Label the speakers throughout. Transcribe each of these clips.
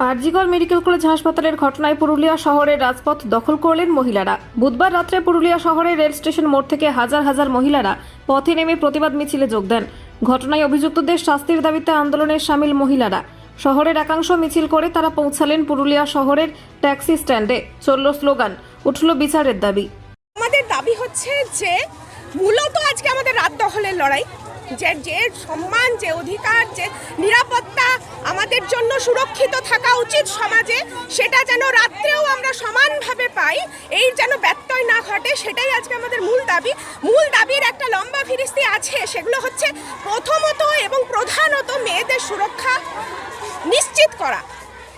Speaker 1: আরজিগল medical college হাসপাতালের ঘটনায় পুরুলিয়া শহরের রাজপথ দখল করলেন মহিলারা। বুধবার রাত্রে পুরুলিয়া শহরের রেল স্টেশন মোড় থেকে হাজার হাজার মহিলারা পথে নেমে প্রতিবাদ মিছিলে যোগ দেন। ঘটনায় অভিযুক্তদের শাস্তির দাবিতে আন্দোলনে সামিল মহিলারা। শহরের একাংশ মিছিল করে তারা পৌঁছালেন পুরুলিয়া শহরের ট্যাক্সি স্ট্যান্ডে। চলল স্লোগান, উঠল বিচারের দাবি।
Speaker 2: আমাদের দাবি হচ্ছে যে, মূলত আজকে আমাদের রাত দখলের লড়াই। যে যে সম্মান, যে অধিকার, যে নিরাপত্তা আমাদের জন্য সুরক্ষিত থাকা উচিত সমাজে, সেটা যেন রাত্রেও আমরা সমানভাবে পাই, এই যেন ব্যত্যয় না ঘটে, সেটাই আজকে আমাদের মূল দাবি। মূল দাবির একটা লম্বা ফিরিস্তি আছে, সেগুলো হচ্ছে প্রথমত এবং প্রধানত মেয়েদের সুরক্ষা নিশ্চিত করা।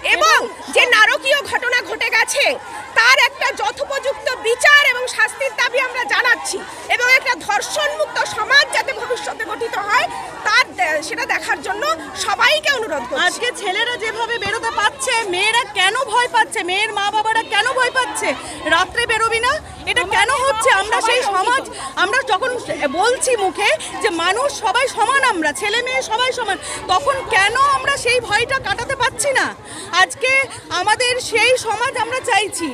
Speaker 2: এবং যে নারকীয় ঘটনা ঘটে গেছে, তার একটা যথোপযুক্ত বিচার এবং শাস্তির দাবি আমরা জানাচ্ছি। এবং একটা ধর্ষণমুক্ত
Speaker 3: মেয়েরা কেন ভয় পাচ্ছে? মেয়ের মা বাবারা কেন ভয় পাচ্ছে? রাত্রে বেরোবি না? এটা কেন হচ্ছে? আমরা সেই সমাজ আমরা যখন বলছি মুখে যে মানুষ সবাই সমান আমরা ছেলে মেয়ে সবাই সমান তখন কেন আমরা সেই ভয়টা কাটাতে পারছি না? আজকে আমাদের সেই সমাজ আমরা চাইছি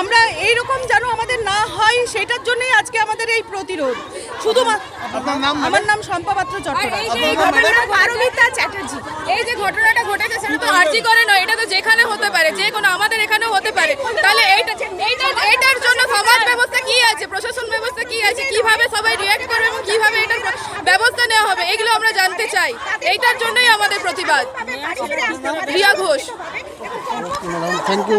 Speaker 3: আমরা এইরকম যেন আমাদের না হয় সেটার জন্যই আজকে আমাদের এই প্রতিরোধ। শুধুমাত্র আমার নাম শম্পা পাত্র
Speaker 2: আর
Speaker 3: চট্টোপাধ্যায়
Speaker 2: এই যে ঘটনাটা পারমিতা চ্যাটার্জি
Speaker 4: এই যে ঘটনাটা ঘটেছে সেটা তো আরজি করে নয় এটা তো যেখানে হতে পারে যে কোনো আমাদের এখানেও হতে পারে। তাহলে এইটা এইটার এইটার জন্য সমাজ ব্যবস্থা কি আছে? প্রশাসন ব্যবস্থা কি আছে? কীভাবে সবাই রিয়াক্ট করবে এবং কীভাবে এটার ব্যবস্থা নেওয়া হবে? এগুলো আমরা জানতে চাই। এইটার জন্যই আমাদের প্রতিবাদ। Riya Ghosh.
Speaker 5: Thank you